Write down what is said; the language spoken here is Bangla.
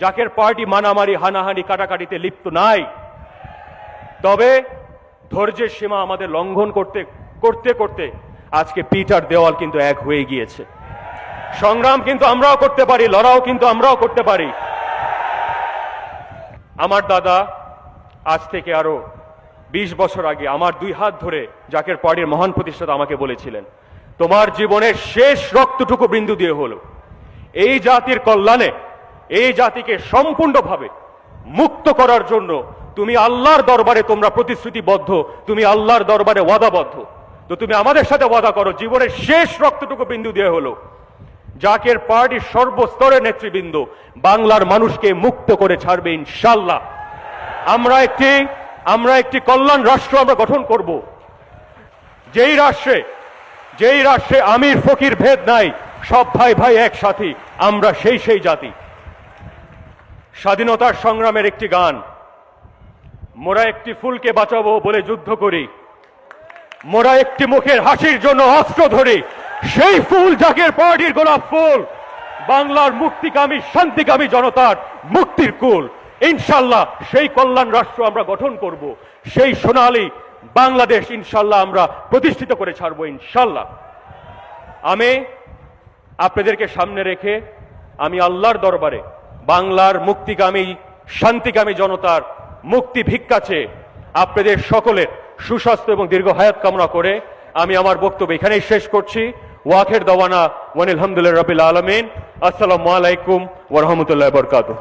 জাকের পার্টি মানামারি, হানাহানি, কাটাকাটিতে লিপ্ত নাই। তবে ধৈর্যের সীমা আমাদের লঙ্ঘন করতে করতে করতে আজকে পিটার দেওয়াল কিন্তু এক হয়ে গিয়েছে। সংগ্রাম কিন্তু আমরাও করতে পারি, লড়াও কিন্তু আমরাও করতে পারি। আমার দাদা আজ থেকে আরও বিশ বছর আগে আমার দুই হাত ধরে জাকের পার্টির মহান প্রতিষ্ঠাতা আমাকে বলেছিলেন, তোমার জীবনের শেষ রক্তটুকু বিন্দু দিয়ে হলো। এই জাতির কল্যাণে এই জাতিকে সম্পূর্ণভাবে মুক্ত করার জন্য তুমি আল্লাহর দরবারে তোমরা প্রতিশ্রুতিবদ্ধ, তুমি আল্লাহর দরবারে ওয়াদাবদ্ধ। তো তুমি আমাদের সাথে ওয়াদা করো, জীবনের শেষ রক্তটুকু বিন্দু দিয়ে হলো। জাকের পার্টির সর্বস্তরের নেতৃবৃন্দ বাংলার মানুষকে মুক্ত করে ছাড়বে ইনশাল্লাহ আমরা একটি আমরা একটি কল্যাণ রাষ্ট্র আমরা গঠন করব। যেই রাষ্ট্রে যেই রাষ্ট্রে আমির ফকির ভেদ নাই, সব ভাই ভাই একসাথে, আমরা সেই সেই জাতি। স্বাধীনতার সংগ্রামের একটি গান। মোরা একটি ফুলকে বাঁচাবো বলে যুদ্ধ করি। মোরা একটি মুখের হাসির জন্য অস্ত্র ধরি। সেই ফুল জাগের পার্টির গোলাপ ফুল। বাংলার মুক্তিকামী, শান্তিকামী জনতার মুক্তির কুল। ইনশাল্লাহ সেই কল্যাণ রাষ্ট্র আমরা গঠন করব। সেই সোনালী বাংলাদেশ ইনশাল্লাহ আমরা প্রতিষ্ঠিত করে ছাড়বো ইনশাল্লাহ। আমি আপনাদেরকে সামনে রেখে আমি আল্লাহর দরবারে বাংলার মুক্তিকামী শান্তিকামী জনতার মুক্তি ভিক্ষাছে আপনাদের সকলের সুস্বাস্থ্য এবং দীর্ঘ হায়াত কামনা করে আমি আমার বক্তব্য এখানেই শেষ করছি। ওয়াখের দওয়ানা ওয়ানিলহামদুল্লাহ রবিল আলমিন। আসসালামু আলাইকুম ওরহমতুল্লাহ বরকাতুহ।